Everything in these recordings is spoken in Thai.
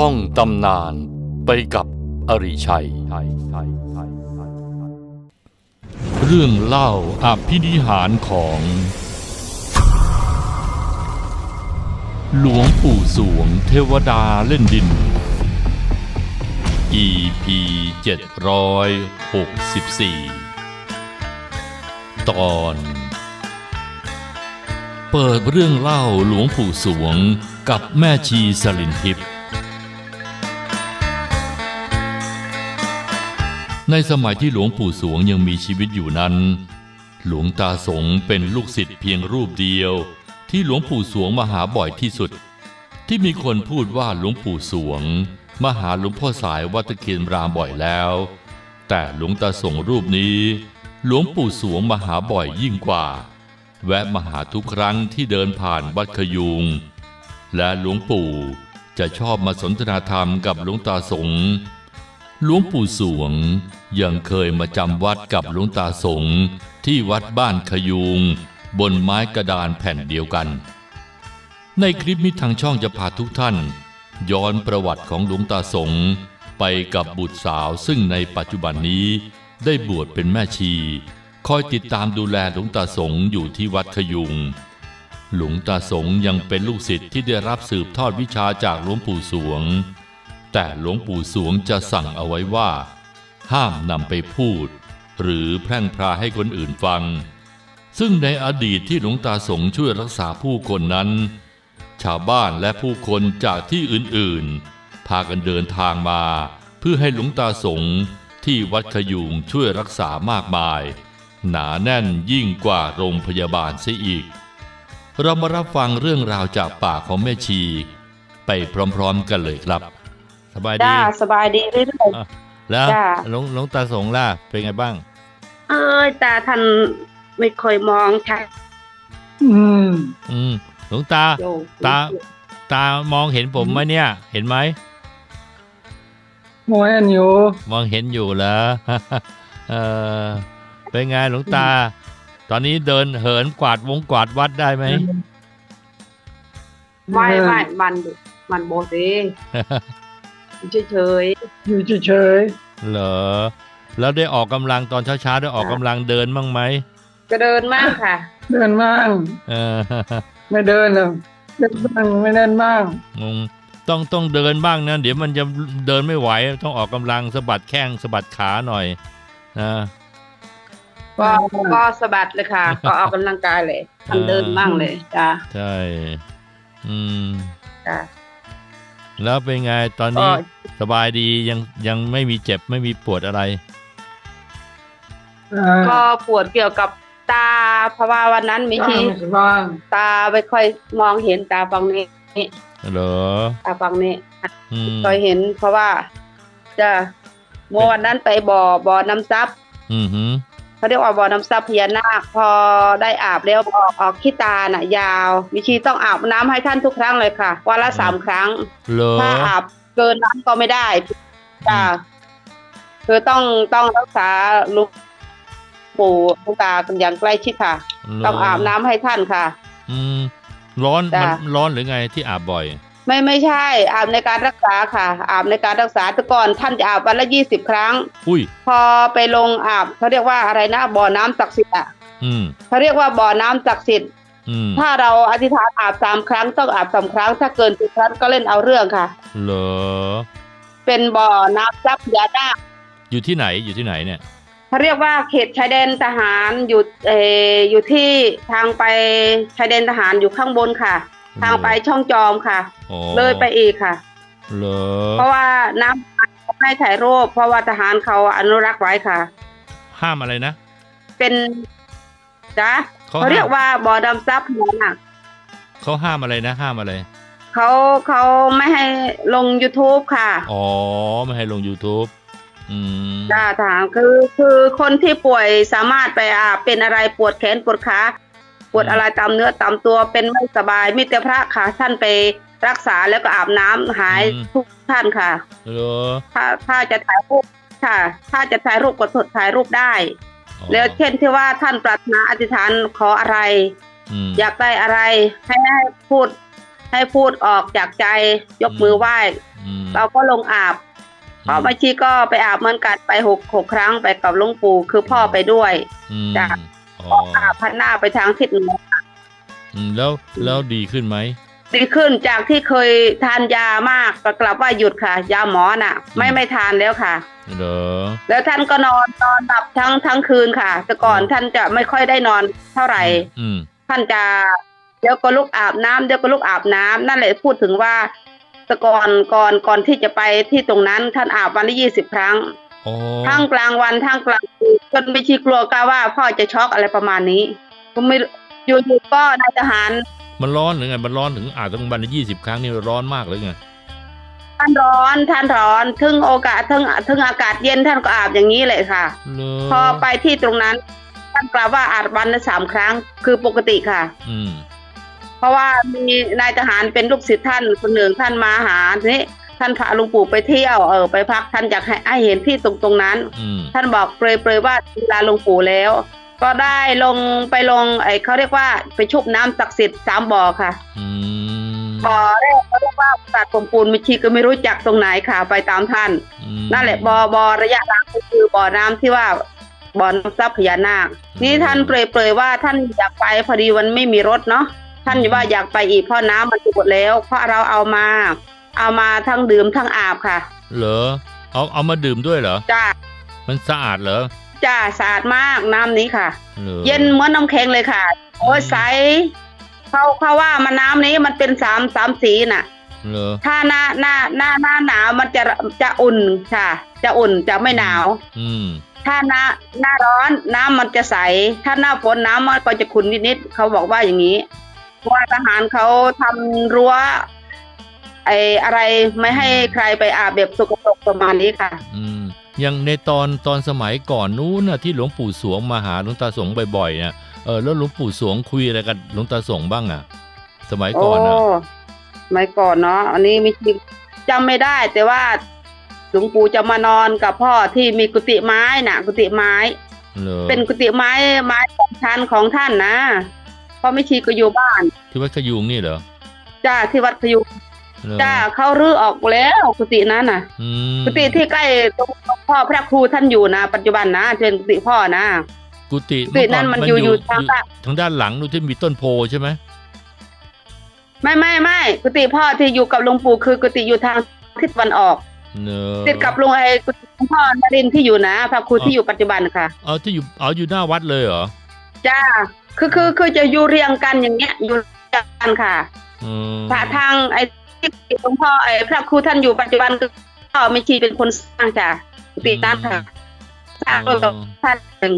ท่องตำนานไปกับอริชัย เรื่องเล่าอภินิหารของ หลวงปู่สวงเทวดาเล่นดิน EP 764 ตอน เปิดเรื่องเล่าหลวงปู่สวงกับแม่ชีสลินทิพย์ ในสมัยที่หลวงปู่สวงยังมีชีวิตอยู่นั้น หลวงตาสงเป็นลูกศิษย์เพียงรูปเดียว ที่หลวงปู่สวงมาหาบ่อยที่สุด ที่มีคนพูดว่าหลวงปู่สวงมาหาหลวงพ่อสายวัดตะเคียนรามบ่อยแล้ว แต่หลวงตาสงรูปนี้ หลวงปู่สวงมาหาบ่อยยิ่งกว่า แวะมาหาทุกครั้งที่เดินผ่านวัดขยุง และหลวงปู่จะชอบมาสนทนาธรรมกับหลวงตาสง หลวงปู่สวงยังเคยมาจำวัดกับหลวงตาสงที่วัดบ้านขยุง บนไม้กระดานแผ่นเดียวกัน ในคลิปนี้ทางช่องจะพาทุกท่าน ย้อนประวัติของหลวงตาสงไปกับบุตรสาวซึ่งในปัจจุบันนี้ได้บวชเป็นแม่ชี คอยติดตามดูแลหลวงตาสงอยู่ที่วัดขยุง หลวงตาสงยังเป็นลูกศิษย์ที่ได้รับสืบทอดวิชาจากหลวงปู่สวง แต่หลวงปู่สวงจะสั่งเอาไว้ว่า ห้ามนำไปพูด หรือแพร่งพราให้คนอื่นฟัง ซึ่งในอดีตที่หลวงตาสงช่วยรักษาผู้คนนั้น ชาวบ้านและผู้คนจากที่อื่นๆ พากันเดินทางมาเพื่อให้หลวงตาสงที่วัดขยุงช่วยรักษามากมาย หนาแน่นยิ่งกว่าโรงพยาบาลเสียอีก เรามารับฟังเรื่องราวจากปากของแม่ชี ไปพร้อมๆกันเลยครับ สบายดีจ้าสบายดีเรื่อยอะแล้วจ้าหลวงหลวงตาสงล่ะเป็นไงบ้าง ๆเอ้ยตาท่านไม่ค่อยมองชัดอืมอืมหลวงตา โยมตา ตามองเห็นผมไหมเนี่ย เห็นไหม โมเห็นอยู่มองเห็นอยู่เหรอ เออเป็นไงหลวงตา ตอนนี้เดินเหินกวาดวงกวาดวัดได้ไหม ไม่ไม่มันมันโบเซ เฉยอยู่เฉยเหรอ แล้วได้ออกกำลังตอนเช้าๆได้ออกกำลังเดินบ้างไหมๆก็เดินมากค่ะ ๆเดินบ้างเออ ไม่เดินหรอกเดินบ้างไม่เดินบ้างอืมต้องต้องเดินบ้างนะเดี๋ยวมันจะเดินไม่ไหว ต้องออกกำลังสะบัดแข้งสะบัดขาหน่อยนะก็ก็สะบัดเลยค่ะ ก็ออกกำลังกายเลยทำเดินบ้างเลยจ้าใช่ อืม จ้า แล้วเป็นไงตอนก็นี้สบายดียังยังไม่มีเจ็บไม่มีปวดอะไรอ่าก็ปวดเกี่ยวกับตา เพราะว่าวันนั้นมีที่บ้างตาไม่ค่อยมองเห็นตาฝั่งนี้เหรอตาฝั่งนี้อืมเคยเห็น เพราะว่าจะเมื่อวันนั้นไปบ่อบ่อน้ำซับอืมหืม เขาเรียกว่าบ่อน้ำซับพญานาคพอได้อาบแล้วออกออกขี้ตาน่ะยาววิชีต้องอาบน้ำให้ท่านทุกครั้งเลยค่ะวันละสามครั้ง เหรอ ถ้าอาบเกินนั้นก็ไม่ได้จ้าคือต้องต้องรักษาลูกปู่ลูกตากันอย่างใกล้ชิดค่ะ เหรต้องอาบน้ำให้ท่านค่ะ อืมร้อนจ้ะมันร้อนหรือไงที่อาบบ่อย ไม่ไม่ใช่ อาบในการรักษาค่ะ อาบในการรักษาแต่ก่อนท่านจะอาบวันละยี่สิบครั้ง อุ้ย พอไปลงอาบเขาเรียกว่าอะไรนะบ่อน้ำศักดิ์สิทธิ์อะอืมเขาเรียกว่าบ่อน้ำศักดิ์สิทธิ์อืมถ้าเราอธิษฐานอาบสามครั้งต้องอาบสามครั้ง ถ้าเกินสิบครั้งก็เล่นเอาเรื่องค่ะ เหรอ เป็นบ่อน้ำซับพญานาคอยู่ที่ไหนอยู่ที่ไหนเนี่ย เขาเรียกว่าเขตชายแดนทหารอยู่เอออยู่ที่ทางไปชายแดนทหารอยู่ข้างบนค่ะ ทางไปช่องจอมค่ะ อ๋อเลยไปอีกค่ะ เหรอเพราะว่าน้ำไม่ให้ถ่ายรูปเพราะว่าทหารเขาอนุรักษ์ไว้ค่ะ ห้ามอะไรนะ เป็นจ้ะเขาเขาเรียกห้าม ว่าบ่อดำซับพญานาคเขาห้ามอะไรนะ ห้ามอะไร เขาเขาไม่ให้ลง youtube ค่ะอ๋อ ไม่ให้ลง YouTube อืม จ้าทหารคือคือคนที่ป่วยสามารถไปอาบเป็นอะไรปวดแขนปวดขา ปวดอะไรตามเนื้อตามตัวเป็นไม่สบาย มีแต่พระค่ะ ท่านไปรักษาแล้วก็อาบน้ำหายทุกท่านค่ะเหรอถ้าถ้าจะถ่ายรูปค่ะ ถ้าจะถ่ายรูปก็ถดถ่ายรูปได้อ๋อแล้วเช่นที่ว่าท่านปรารถนาอธิษฐานขออะไรอืมอยากได้อะไรให้ให้พูด ให้พูดออกจากใจยกมือไหว้อืมเราก็ลงอาบพ่อแม่ชีก็ไปอาบเหมือนกันไปหกหกครั้งไปกับหลวงปู่คือพ่อไปด้วยอืมจ้ะอ๋อ ก็อาบพันหน้าไปทางทิศเหนืออืมแล้วแล้วดีขึ้นไหมดีขึ้นจากที่เคยทานยามากก็กลับว่าหยุดค่ะ ยาหมอน่ะ ไม่ไม่ทานแล้วค่ะเหรอแล้วท่านก็นอนนอนหลับทั้งทั้งคืนค่ะ แต่ก่อนอืมท่านจะไม่ค่อยได้นอนเท่าไหร่ อืมท่านจะเดี๋ยวก็ลุกอาบน้ำเดี๋ยวก็ลุกอาบน้ำนั่นแหละพูดถึงว่าแต่ก่อนก่อนก่อนที่จะไปที่ตรงนั้นท่านอาบวันละยี่สิบครั้งอ๋อ ทั้งกลางวันทั้งกลางคืนจนไม่ชีกลัวกาว่าพ่อจะช็อกอะไรประมาณนี้ก็ไม่อยู่ๆก็นายทหาร มันร้อนหรือไงมันร้อนถึงอาบตั้งวันละยี่สิบครั้งนี่ร้อนมากเลยไงท่านร้อนท่านร้อนถึงโอกาสถึงถึงอากาศเย็นท่านก็อาบอย่างนี้เลยค่ะเหรอพอไปที่ตรงนั้น ท่านกล่าวว่าอาบวันละสามครั้งคือปกติค่ะ อืมเพราะว่ามีนายทหารเป็นลูกศิษย์ท่านคนหนึ่งท่านมาหาทีนี้ ท่านพาหลุงปู่ไปเที่ยวเออไปพักท่านอยากให้ให้เห็นที่ตรงตรงนั้นอืมท่านบอกเปรยๆว่าเวลาหลวงปู่แล้ว ก็ได้ลงไปลงไอเขาเรียกว่าไปชุบน้ำศักดิ์สิทธิ์สามบ่อค่ะอืมบ่อแรกเขาเรียกว่าศาสตร์ผมปูนมิชีก็ไม่รู้จักตรงไหนค่ะ ไปตามท่านอืมนั่นแหละบอบอระยะหลังก็คือบ่อน้ำที่ว่าบ่อน้ำซับพญานาค นี่ท่านเปรยๆว่าท่านอยากไปพอดีมันไม่มีรถเนาะท่านว่าอยากไปอีกเพราะน้ำมันจะหมดแล้ว เพราะเราเอามา เอามาทั้งดื่มทั้งอาบค่ะ เหรอเอาเอามาดื่มด้วยเหรอ จ้ามันสะอาดเหรอ จ้าสะอาดมากน้ำนี้ค่ะ หรอ เย็นเหมือนน้ำแข็งเลยค่ะ โอ้ยใสเขาเขาว่ามันน้ำนี้มันเป็นสามสามสีน่ะ เหรอ ถ้าหน้าหน้าหน้าหน้าหนาวมันจะจะอุ่นค่ะ จะอุ่นจะไม่หนาว อืม ถ้าหน้าหน้าร้อนน้ำมันจะใส ถ้าหน้าฝนน้ำมันก็จะขุ่นนิดๆเขาบอกว่าอย่างนี้เพราะว่าทหารเขาทำรั้ว ไอ้อะไรไม่ให้ใครไปอาบแบบสกปรกประมาณนี้ค่ะ อืมอย่างในตอนตอนสมัยก่อนนู้นน่ะที่หลวงปู่สวงมาหาหลวงตาสงบ่อยๆเนี่ยเออแล้วหลวงปู่สวงคุยอะไรกับหลวงตาสงบ้างอะ สมัยก่อนอะโสมัยก่อนเนาะอันนี้มีจำไม่ได้ แต่ว่าหลวงปู่จะมานอนกับพ่อที่มีกุฏิไม้น่ะ กุฏิไม้เหรอเป็นกุฏิไม้ไม้สองชั้นของท่านนะเพราะไม่ชีก็อยู่บ้าน ที่วัดขยุงนี่เหรอจ้าที่วัดพยุงเหรอ จ้าเขารื้อออกแล้วกุฏินั้นน่ะอืมกุฏิที่ใกล้ตรงพ่อพระครูท่านอยู่นะ ปัจจุบันนะเป็นกุฏิพ่อนะกุฏิกุฏินั่นมันอยู่อยู่ทางด้านทางด้านหลังนู่นที่มีต้นโพใช่ไหมไม่ไม่ไม่กุฏิพ่อที่อยู่กับหลวงปู่คือกุฏิอยู่ทางทิศตะวันออกเนอะติดกับลุงไอ้กุฏิหลวงพ่อนรินทร์ที่อยู่นะพระครูที่อยู่ปัจจุบันค่ะเอาที่อยู่เอาอยู่หน้าวัดเลยเหรอจ้าคือคือคือจะอยู่เรียงกันอย่างเงี้ยอยู่เรียงกันค่ะอืมพระทางไอ้ ที่หลวงพ่อไอ้พระครูท่านอยู่ปัจจุบันคือพ่อไม่ชีเป็นคนสร้างจ้ะกุฏินั้นค่ะสร้างด้วยกับท่านหนึ่ง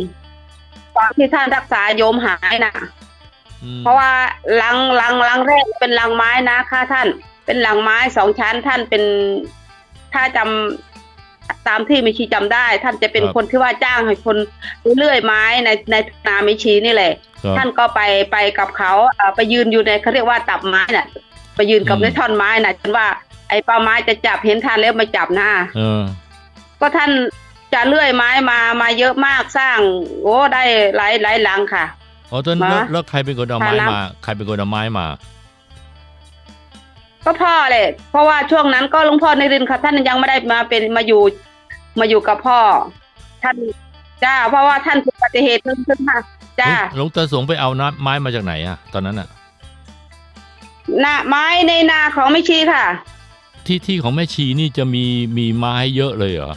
ตอนที่ท่านรักษาโยมหายนะอืมเพราะว่าหลังหลังหลังแรกเป็นหลังไม้นะค่ะท่าน เป็นหลังไม้สองชั้นท่านเป็นถ้าจำตามที่มิชีจำได้ ท่านจะเป็นคนที่ว่าจ้างให้คนเลื่อยไม้ในในนามิชีนี่แหละครับท่านก็ไปไปกับเขาเอ่อไปยืนอยู่ในเขาเรียกว่าตับไม้น่ะ ไปยืนกับอืม ในท่อนไม้น่ะจนว่า ไอ้ปลาไม้จะจับเห็นท่านแล้วมาจับนะเออ ก็ท่านจะเลื่อยไม้มามาเยอะมากสร้าง โอ้ได้หลายหลายหลังค่ะ อ๋อตอนมาแล้วแล้วใครเป็นคนเอาไม้ฐานะมา ใครเป็นคนเอาไม้มา ก็พ่อเลย เพราะว่าช่วงนั้นก็หลวงพ่อในรินทร์ค่ะ ท่านยังไม่ได้มาเป็นมาอยู่ มาอยู่กับพ่อ ท่านจ้า เพราะว่าท่านเกิดอุบัติเหตุขึ้นขึ้นมาจ้า หลวงตาสงไปเอาน้ำไม้มาจากไหนอะตอนนั้นอะ นาไม้ในนาของไม่ชีค่ะ ที่ที่ของแม่ชีนี่จะมีมีไม้เยอะเลยเหรอ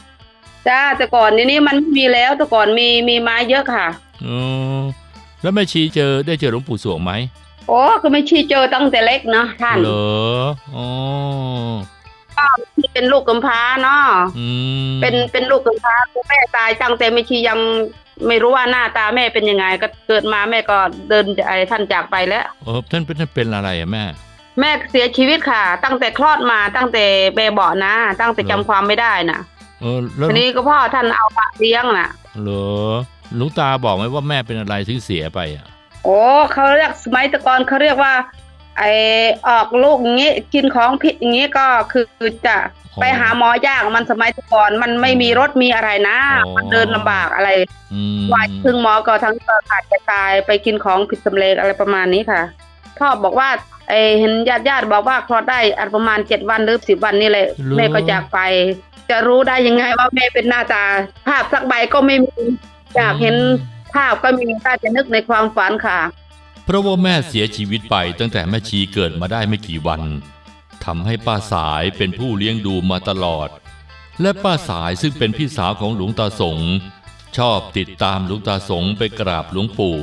จ้าแต่ก่อนนี้นี่มันไม่มีแล้วแต่ก่อนมีมีไม้เยอะค่ะอ๋อแล้วแม่ชีเจอได้เจอหลวงปู่สวงไหมโอ้คือไม่ชีเจอตั้งแต่เล็กเนาะท่านเหรออ๋อที่เป็นลูกกำพร้าเนาะอืมเป็นเป็นลูกกำพร้าคุณแม่ตายตั้งแต่ไม่ชียัง ไม่รู้ว่าหน้าตาแม่เป็นยังไง ก็เกิดมาแม่ก็เดินไอ้ท่านจากไปแล้วเออท่านเป็นท่านเป็นอะไรอะแม่ แม่เสียชีวิตค่ะ ตั้งแต่คลอดมาตั้งแต่เบเบาะนะ ตั้งแต่จำความไม่ได้น่ะเออแล้วทีนี้ก็พ่อท่านเอามาเลี้ยงน่ะ เหรอหลวงตาบอกไหมว่าแม่เป็นอะไรถึงเสียไปอะโอ้เขาเรียกสมัยแตะกอนเขาเรียกว่า ไอออกลูกอย่างงี้กินของผิดอย่างงี้ก็คือจะไปหาหมอยากมันสมัยแตะกอนมันไม่มีรถมีอะไรนะ มันเดินลำบากอะไรอืมวายถึงหมอก็ทั้งก็ขาดจะตายไปกินของผิดสำเร็จอะไรประมาณนี้ค่ะพ่อบอกว่าไอเห็นญาติญาติๆบอกว่าคลอดได้อันประมาณเจ็ดวันหรือสิบวันนี่แหละเหรอแม่ก็จากไป จะรู้ได้ยังไงว่าแม่เป็นหน้าตา ภาพสักใบก็ไม่มีอยากเห็นภาพก็มีถ้าจะนึกในความฝันค่ะ เพราะว่าแม่เสียชีวิตไปตั้งแต่แม่ชีเกิดมาได้ไม่กี่วันทำให้ป้าสายเป็นผู้เลี้ยงดูมาตลอด และป้าสายซึ่งเป็นพี่สาวของหลวงตาสงชอบติดตามหลวงตาสงไปกราบหลวงปู่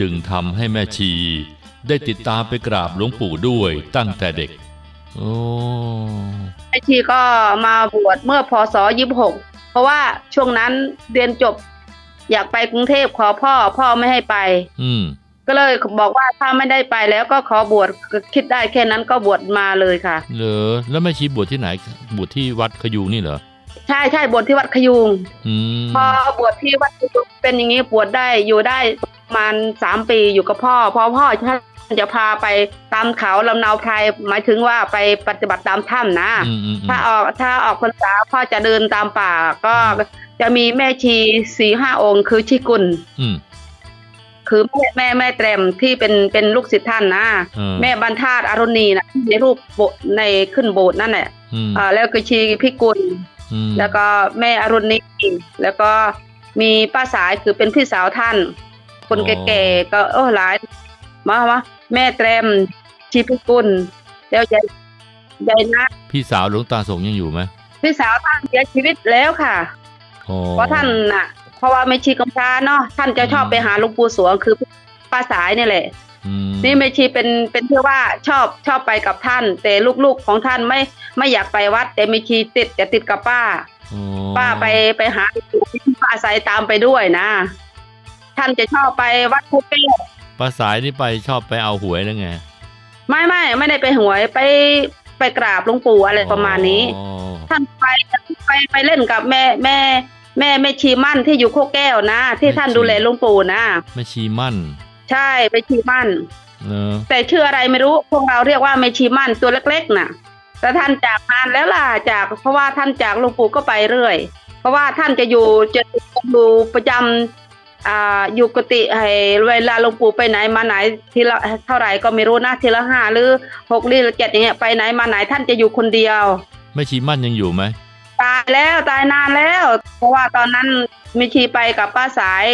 จึงทำให้แม่ชีได้ติดตามไปกราบหลวงปู่ด้วยตั้งแต่เด็กโอ้แม่ชีก็มาบวชเมื่อพศยี่หกเพราะว่าช่วงนั้นเรียนจบ อยากไปกรุงเทพขอพ่อพ่อไม่ให้ไป อืม ก็เลยบอกว่าถ้าไม่ได้ไปแล้วก็ขอบวชคิดได้แค่นั้นก็บวชมาเลยค่ะ เหรอแล้วแม่ชีบวชที่ไหน บวชที่วัดขยูงนี่เหรอใช่ใช่บวชที่วัดขยุงอืมพอบวชที่วัดขยุงเป็นอย่างนี้บวชได้อยู่ได้ประมาณสามปีอยู่กับพ่อเพอพ่อท่านจะพาไปตามเขาลำเนาไพรหมายถึงว่าไปปฏิบัติตามถ้ำนะอืมอืมอืมถ้าออกถ้าออกพรรษาพ่อจะเดินตามป่าก็จะมีแม่ชีสี่ห้าองค์คือชิกุลอืม คือแม่แม่แม่แตรมที่เป็นเป็นลูกศิษย์ท่านนะเออแม่บรรทาตอรุณีนะในรูปโบในขึ้นโบสถ์นั่นแหละอืมอ่าแล้วก็ชีพิกุล อืมแล้วก็แม่อรุณีแล้วก็มีป้าสายคือเป็นพี่สาวท่าน คนแก่ๆก็โอ้หลายมามาแม่แตรมชีพิกุลแล้วยายยายนะพี่สาวหลวงตาสงยังอยู่ไหมพี่สาวท่านเสียชีวิตแล้วค่ะ อ๋อเพราะท่านน่ะเพ ราะว่าไม่ชีกำพร้าเนาะท่านจะชอบอืมไปหาหลวงปู่สวงคือป้าสายนี่แหละอืมนี่ไม่ชีเป็นเป็นเพื่อว่าชอบชอบไปกับท่าน แต่ลูกๆของท่านไม่ไม่อยากไปวัด แต่ไม่ชีติดจะติดกับป้าอ๋อป้าไปไปหาหลวงปู่ป้าสายตามไปด้วยนะ ท่านจะชอบไปวัดภูเก็ตป้าสายนี่ไปชอบไปเอาหวยแล้วไงไม่ไม่ไม่ได้ไปหวยไปไปกราบหลวงปู่อะไรประมาณนี้อ๋อท่านไปไปไปเล่นกับแม่แม่ แม่แม่ชีมั่นที่อยู่โคกแก้วนะ ที่ท่านดูแลหลวงปู่นะแม่ชีมั่น ใช่ไปชีมั่นเนอะแต่ชื่ออะไรไม่รู้พวกเราเรียกว่าแม่ชีมั่นตัวเล็กๆน่ะแต่ท่านจากนานแล้วล่ะจาก เพราะว่าท่านจากหลวงปู่ก็ไปเรื่อย เพราะว่าท่านจะอยู่จะอยู่ประจำอ่าอยู่กุฏิให้เวลาหลวงปู่ไปไหนมาไหนทีละเท่าไหร่ก็ไม่รู้นะทีละห้าหรือหกหรือเจ็ดอย่างเงี้ยไปไหนมาไหนท่านจะอยู่คนเดียวแม่ชีมั่นยังอยู่ไหม ตายแล้วตายนานแล้ว เพราะว่าตอนนั้นมิชีไปกับป้าสาย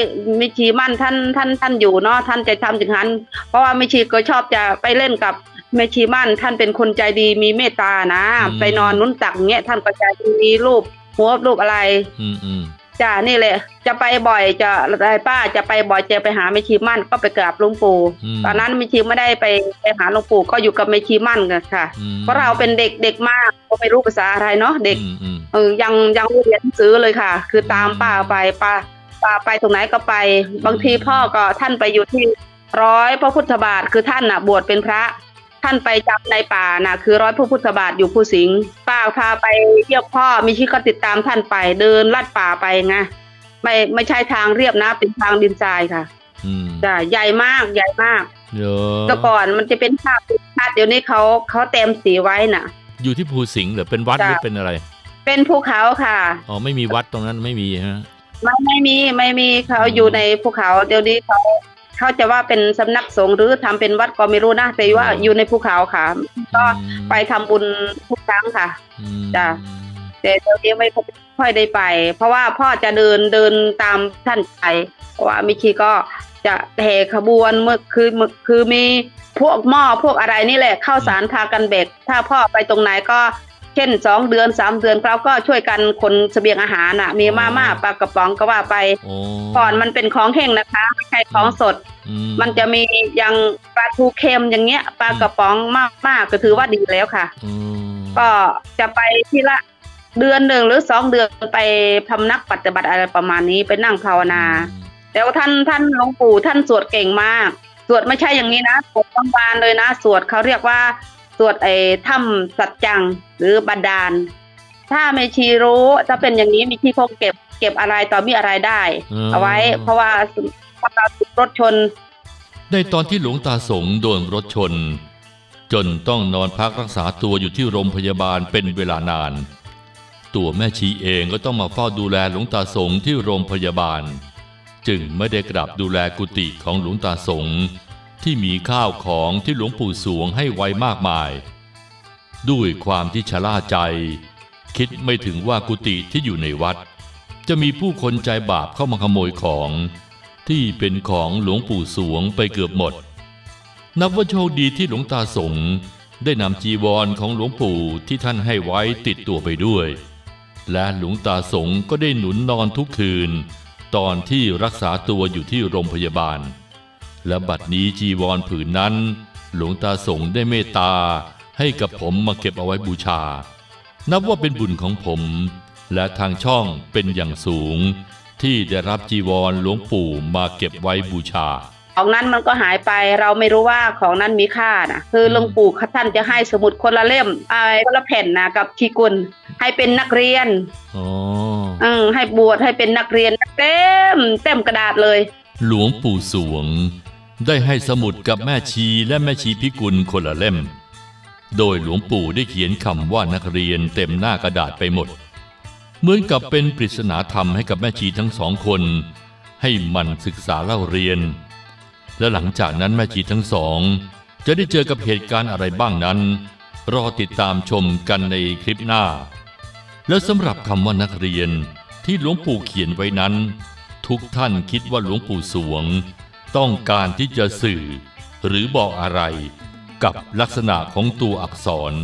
มิชีมั่นท่านท่านท่านอยู่เนาะท่านจะทำถึงนั้น เพราะว่ามิชีก็ชอบจะไปเล่นกับเมชีมั่นท่านเป็นคนใจดีมีเมตตานะไปนอนนุ้นตักเงี้ยท่านก็ใจดีมีรูปหัวรูปอะไร อืมอืม จ้านี่แหละ จะไปบ่อยจะอะไรป้าจะไปบ่อยจะไปหาเมชีมั่นก็ไปกราบหลวงปู่มตอนนั้นเมชีไม่ได้ไปไปหาหลวงปู่ก็อยู่กับเมชีมั่นกันค่ะอืมเพราะเราเป็นเด็กเด็กมากก็ไม่รู้ภาษาอะไรเนาะเด็กอืมอืมเออยังยังไม่เรียนหนังสือเลยค่ะ คือตามอืมป้าไปป้าป้าไปตรงไหนก็ไป บางทีพ่อก็ท่านไปอยู่ที่ร้อยพระพุทธบาทคือท่านน่ะบวชเป็นพระ ท่านไปจับในป่าน่ะคือร้อยพระพุทธบาทอยู่ภูสิงห์ป้าพาไปเที่ยวพ่อมีชีก็ติดตามท่านไป เดินลัดป่าไปไงไม่ไม่ใช่ทางเรียบนะเป็นทางดินทรายค่ะอืมจ้ะใหญ่มากใหญ่มากเยอะแต่ก่อนมันจะเป็นภาพภาพเดี๋ยวนี้เขาเขาเต็มสีไว้น่ะ อยู่ที่ภูสิงห์เหรือเป็นวัดหจ้ะรือเป็นอะไร เป็นภูเขาค่ะอ๋อไม่มีวัดตรงนั้นไม่มีฮะไม่ไม่มีไม่มีเขาอืมอยู่ในภูเขา เดี๋ยวนี้เขา เขาจะว่าเป็นสำนักสงฆ์หรือทำเป็นวัดก็ไม่รู้นะแต่ว่าอยู่ในภูเขาค่ะ ก็อืมไปทำบุญทุกครั้งค่ะอืมจ้ะแต่เดี๋ยวนี้ไม่ค่อยได้ไป เพราะว่าพ่อจะเดินเดินตามท่านไปเพราะว่ามิชีก็จะแห่ขบวนเมื่อคือเมื่อคือมีพวกหม้อพวกอะไรนี่แหละเข้าวสารพากันเบกถ้าพ่อไปตรงไหนก็ เช่นสองเดือนสามเดือนเราก็ช่วยกันคนเสบียงอาหารน่ะ มีมาม่าปลากระป๋องก็ว่าไปโอ้ก่อนมันเป็นของแห้งนะคะไม่ใช่ของสดอืมันจะมีอย่างปลาทูเค็มอย่างเงี้ยปลากระป๋องมากมากๆก็ถือว่าดีแล้วค่ะอืมก็จะไปทีละเดือนหนึ่งหรือสองเดือนไปพำนักปฏิบัติอะไรประมาณนี้ไปนั่งภาวนาแต่ว่าท่านท่านหลวงปู่ท่านสวดเก่งมาก สวดไม่ใช่อย่างนี้นะสวดทั้งวานเลยนะ สวดเขาเรียกว่าส วดไอ้ถ้ำสัจจังหรือบันดาล ถ้าไม่ชีรู้ถ้าเป็นอย่างนี้มีที่คงเก็บเก็บอะไรต่อมีอะไรได้ เอาไว้ เพราะว่าถ้าเราถูกรถชน ในตอนที่หลวงตาสงโดนรถชน จนต้องนอนพักรักษาตัวอยู่ที่โรงพยาบาลเป็นเวลานาน ตัวแม่ชีเองก็ต้องมาเฝ้าดูแลหลวงตาสงที่โรงพยาบาล จึงไม่ได้กลับดูแลกุฏิของหลวงตาสง ที่มีข้าวของที่หลวงปู่สวงให้ไว้มากมาย ด้วยความที่ชะล่าใจ คิดไม่ถึงว่ากุฏิที่อยู่ในวัด จะมีผู้คนใจบาปเข้ามาขโมยของ ที่เป็นของหลวงปู่สวงไปเกือบหมด นับว่าโชคดีที่หลวงตาสงได้นำจีวรของหลวงปู่ที่ท่านให้ไว้ติดตัวไปด้วย และหลวงตาสงก็ได้หนุนนอนทุกคืน ตอนที่รักษาตัวอยู่ที่โรงพยาบาล และบัดนี้จีวรผืนนั้น หลวงตาสงได้เมตตาให้กับผมมาเก็บเอาไว้บูชา นับว่าเป็นบุญของผม และทางช่องเป็นอย่างสูง ที่ได้รับจีวรหลวงปู่มาเก็บไว้บูชาของนั้นมันก็หายไปเราไม่รู้ว่าของนั้นมีค่านะคือหลวงปู่ท่านจะให้สมุดคนละเล่มไอ้คนละแผ่นนะกับทีกุลให้เป็นนักเรียนอ๋ออืมให้บวชให้เป็นนักเรียนเต็มเต็มกระดาษเลย หลวงปู่สวง ได้ให้สมุดกับแม่ชีและแม่ชีพิกุลคนละเล่ม โดยหลวงปู่ได้เขียนคำว่านักเรียนเต็มหน้ากระดาษไปหมด เหมือนกับเป็นปริศนาธรรมให้กับแม่ชีทั้งสองคน ให้มันศึกษาเล่าเรียน และหลังจากนั้นแม่ชีทั้งสอง จะได้เจอกับเหตุการณ์อะไรบ้างนั้น รอติดตามชมกันในคลิปหน้า และสำหรับคำว่านักเรียนที่หลวงปู่เขียนไว้นั้น ทุกท่านคิดว่าหลวงปู่สวง ต้องการที่จะสื่อ หรือบอกอะไรกับลักษณะของตัวอักษร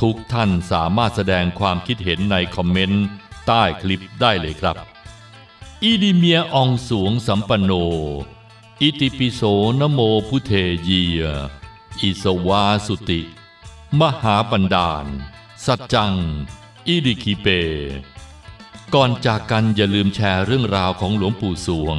ทุกท่านสามารถแสดงความคิดเห็นในคอมเมนต์ใต้คลิปได้เลยครับ อีดิเมียอองสวงสัมปันโน อิติปิโสนโมพุเทเยีย อิสวาสุติ มหาปันดาลสัจจัง อิริคิเป ก่อนจากกันอย่าลืมแชร์เรื่องราวของหลวงปู่สวง